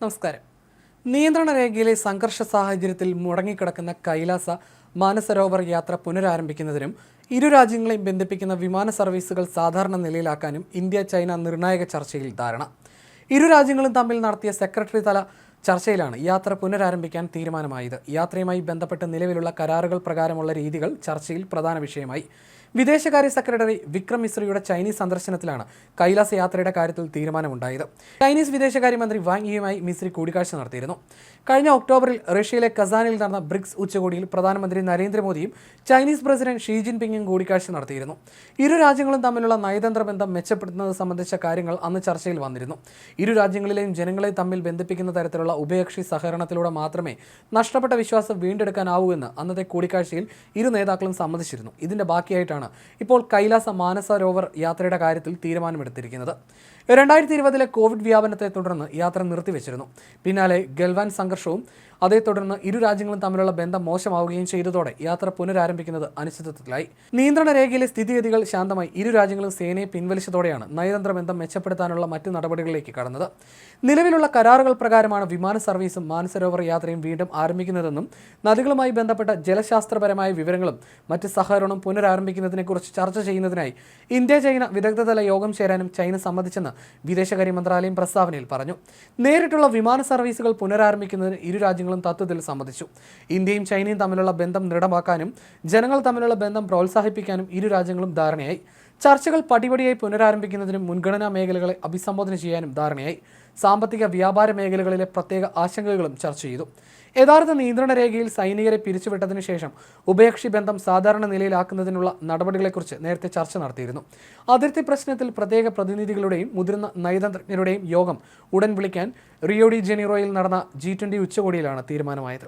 നമസ്കാരം. നിയന്ത്രണ രേഖയിലെ സംഘർഷ സാഹചര്യത്തിൽ മുടങ്ങിക്കിടക്കുന്ന കൈലാസ മാനസരോവർ യാത്ര പുനരാരംഭിക്കുന്നതിനും ഇരു രാജ്യങ്ങളെയും ബന്ധിപ്പിക്കുന്ന വിമാന സർവീസുകൾ സാധാരണ നിലയിലാക്കാനും ഇന്ത്യ ചൈന നിർണായക ചർച്ചയിൽ ധാരണ. ഇരു രാജ്യങ്ങളും തമ്മിൽ നടത്തിയ സെക്രട്ടറി തല ചർച്ചയിലാണ് യാത്ര പുനരാരംഭിക്കാൻ തീരുമാനമായത്. യാത്രയുമായി ബന്ധപ്പെട്ട് നിലവിലുള്ള കരാറുകൾ പ്രകാരമുള്ള രീതികൾ ചർച്ചയിൽ പ്രധാന വിഷയമായി. വിദേശകാര്യ സെക്രട്ടറി വിക്രം മിശ്രയുടെ ചൈനീസ് സന്ദർശനത്തിലാണ് കൈലാസ യാത്രയുടെ കാര്യത്തിൽ തീരുമാനമുണ്ടായത്. ചൈനീസ് വിദേശകാര്യമന്ത്രി വാങ് യുമായി മിശ്രി കൂടിക്കാഴ്ച നടത്തിയിരുന്നു. കഴിഞ്ഞ ഒക്ടോബറിൽ റഷ്യയിലെ കസാനിൽ നടന്ന ബ്രിക്സ് ഉച്ചകോടിയിൽ പ്രധാനമന്ത്രി നരേന്ദ്രമോദിയും ചൈനീസ് പ്രസിഡന്റ് ഷീ ജിൻപിങ്ങും കൂടിക്കാഴ്ച നടത്തിയിരുന്നു. ഇരു രാജ്യങ്ങളും തമ്മിലുള്ള നയതന്ത്ര ബന്ധം മെച്ചപ്പെടുത്തുന്നത് സംബന്ധിച്ച കാര്യങ്ങൾ അന്ന് ചർച്ചയിൽ വന്നിരുന്നു. ഇരു രാജ്യങ്ങളിലെയും ജനങ്ങളെ തമ്മിൽ ബന്ധിപ്പിക്കുന്ന തരത്തിലുള്ള ഉഭയകക്ഷി സഹകരണത്തിലൂടെ മാത്രമേ നഷ്ടപ്പെട്ട വിശ്വാസം വീണ്ടെടുക്കാനാവൂ എന്ന് അന്നത്തെ കൂടിക്കാഴ്ചയിൽ ഇരു നേതാക്കളും സമ്മതിച്ചിരുന്നു. ഇതിന്റെ ബാക്കിയായിട്ടാണ് ഇപ്പോൾ കൈലാസ മാനസരോവർ യാത്രയുടെ കാര്യത്തിൽ തീരുമാനമെടുത്തിരിക്കുന്നത്. രണ്ടായിരത്തി ഇരുപതിലെ കോവിഡ് വ്യാപനത്തെ തുടർന്ന് യാത്ര നിർത്തിവെച്ചിരുന്നു. പിന്നാലെ ഗൽവാൻ സംഘർഷവും അതേ തുടർന്ന് ഇരു രാജ്യങ്ങളും തമ്മിലുള്ള ബന്ധം മോശമാവുകയും ചെയ്തതോടെ യാത്ര പുനരാരംഭിക്കുന്നത് അനിശ്ചിതത്വത്തിലായി. നിയന്ത്രണ രേഖയിലെ സ്ഥിതിഗതികൾ ശാന്തമായി ഇരു രാജ്യങ്ങളും സേനയെ പിൻവലിച്ചതോടെയാണ് നയതന്ത്ര ബന്ധം മെച്ചപ്പെടുത്താനുള്ള മറ്റ് നടപടികളിലേക്ക് കടന്നത്. നിലവിലുള്ള കരാറുകൾ പ്രകാരമാണ് വിമാന സർവീസും മാനസരോവർ യാത്രയും വീണ്ടും ആരംഭിക്കുന്നതെന്നും നദികളുമായി ബന്ധപ്പെട്ട ജലശാസ്ത്രപരമായ വിവരങ്ങളും മറ്റ് സഹകരണവും പുനരാരംഭിക്കുന്നതിനെക്കുറിച്ച് ചർച്ച ചെയ്യുന്നതിനായി ഇന്ത്യ ചൈന വിദഗ്ധതല യോഗം ചേരാനും ചൈന സമ്മതിച്ചെന്ന് വിദേശകാര്യ മന്ത്രാലയം പ്രസ്താവനയിൽ പറഞ്ഞു. നേരിട്ടുള്ള വിമാന സർവീസുകൾ പുനരാരംഭിക്കുന്നതിന് ഇരു രാജ്യങ്ങളും തത്വത്തിൽ സമ്മതിച്ചു. ഇന്ത്യയും ചൈനയും തമ്മിലുള്ള ബന്ധം ദൃഢമാക്കാനും ജനങ്ങൾ തമ്മിലുള്ള ബന്ധം പ്രോത്സാഹിപ്പിക്കാനും ഇരു രാജ്യങ്ങളും ധാരണയായി. ചർച്ചകൾ പടിപടിയായി പുനരാരംഭിക്കുന്നതിനും മുൻഗണനാ മേഖലകളെ അഭിസംബോധന ചെയ്യാനും ധാരണയായി. സാമ്പത്തിക വ്യാപാര മേഖലകളിലെ പ്രത്യേക ആശങ്കകളും ചർച്ച ചെയ്തു. യഥാർത്ഥ നിയന്ത്രണ രേഖയിൽ സൈനികരെ പിരിച്ചുവിട്ടതിനു ശേഷം ഉഭയകക്ഷി ബന്ധം സാധാരണ നിലയിലാക്കുന്നതിനുള്ള നടപടികളെക്കുറിച്ച് നേരത്തെ ചർച്ച നടത്തിയിരുന്നു. അതിർത്തി പ്രശ്നത്തിൽ പ്രത്യേക പ്രതിനിധികളുടെയും മുതിർന്ന നയതന്ത്രജ്ഞരുടെയും യോഗം ഉടൻ വിളിക്കാൻ റിയോഡി ജനീറോയിൽ നടന്ന ജി ട്വന്റി ഉച്ചകോടിയിലാണ് തീരുമാനമായത്.